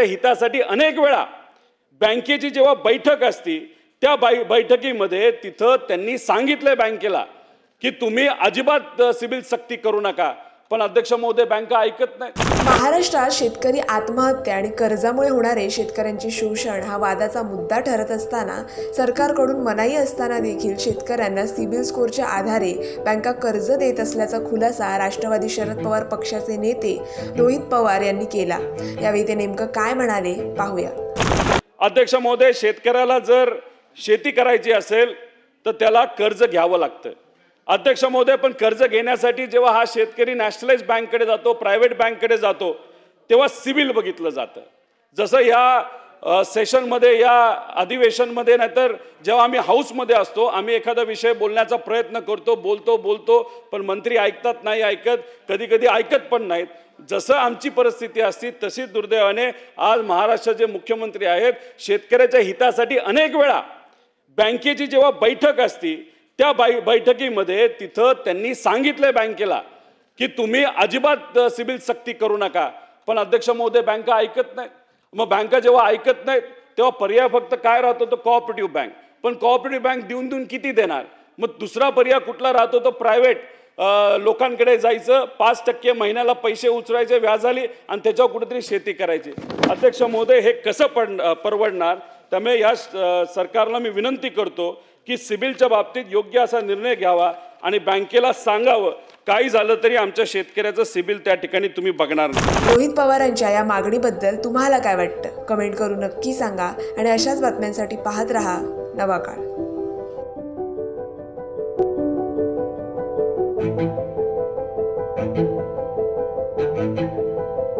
हितासाठी अनेक वेळा बँकेची जेव्हा बैठक असती त्या बैठकीमध्ये तिथं त्यांनी सांगितलंय बँकेला की तुम्ही अजिबात सिबिल सक्ती करू नका. पण अध्यक्ष महोदय बँका ऐकत नाही महाराष्ट्रात शेतकरी आत्महत्या आणि कर्जामुळे होणारे शेतकऱ्यांचे शोषण हा वादाचा मुद्दा ठरत असताना सरकारकडून मनाई असताना देखील शेतकऱ्यांना सिबिल स्कोरच्या आधारे बँका कर्ज देत असल्याचा खुलासा राष्ट्रवादी शरद पवार पक्षाचे नेते रोहित पवार यांनी केला. यावेळी ते नेमकं काय म्हणाले पाहूया. अध्यक्ष महोदय शेतकऱ्याला जर शेती करायची असेल तर त्याला कर्ज घ्यावं लागतं. अध्यक्ष महोदय पण कर्ज घेण्यासाठी जेव्हा हा शेतकरी नॅशनलाइज बँककडे जातो प्रायव्हेट बँककडे जातो तेव्हा सिबिल बघितलं जातं. जसं या सेशनमध्ये या अधिवेशनमध्ये नाहीतर जेव्हा आम्ही हाऊसमध्ये असतो आम्ही एखादा विषय बोलण्याचा प्रयत्न करतो बोलतो बोलतो पण मंत्री ऐकतात नाही ऐकत कधी कधी ऐकत पण नाहीत. जसं आमची परिस्थिती असती तशी दुर्दैवाने आज महाराष्ट्राचे मुख्यमंत्री आहेत शेतकऱ्याच्या हितासाठी अनेक वेळा बँकेची जेव्हा बैठक असती त्या बै बैठकीमध्ये तिथं त्यांनी सांगितलंय बँकेला की तुम्ही अजिबात सिबिल सक्ती करू नका. पण अध्यक्ष महोदय बँका ऐकत नाहीत. मग बँका जेव्हा ऐकत नाहीत तेव्हा पर्याय फक्त काय राहतो तो कोऑपरेटिव्ह बँक पण कोऑपरेटिव्ह बँक देऊन देऊन किती देणार? मग दुसरा पर्याय कुठला राहतो तो प्रायव्हेट लोकांकडे जायचं. पाच टक्के महिन्याला पैसे उचलायचे व्याज आली आणि त्याच्यावर कुठेतरी शेती करायची. अध्यक्ष महोदय हे कसं पड परवडणार? त्यामुळे या सरकारला मी विनंती करतो की सिबिलच्या बाबतीत योग्य असा निर्णय घ्यावा आणि बँकेला सांगावं काही झालं तरी आमच्या शेतकऱ्याचं सिबिल त्या ठिकाणी तुम्ही बघणार नाही. रोहित पवारांच्या या मागणीबद्दल तुम्हाला काय वाटतं? कमेंट करून नक्की सांगा आणि अशाच बातम्यांसाठी पाहत रहा नवा काळ.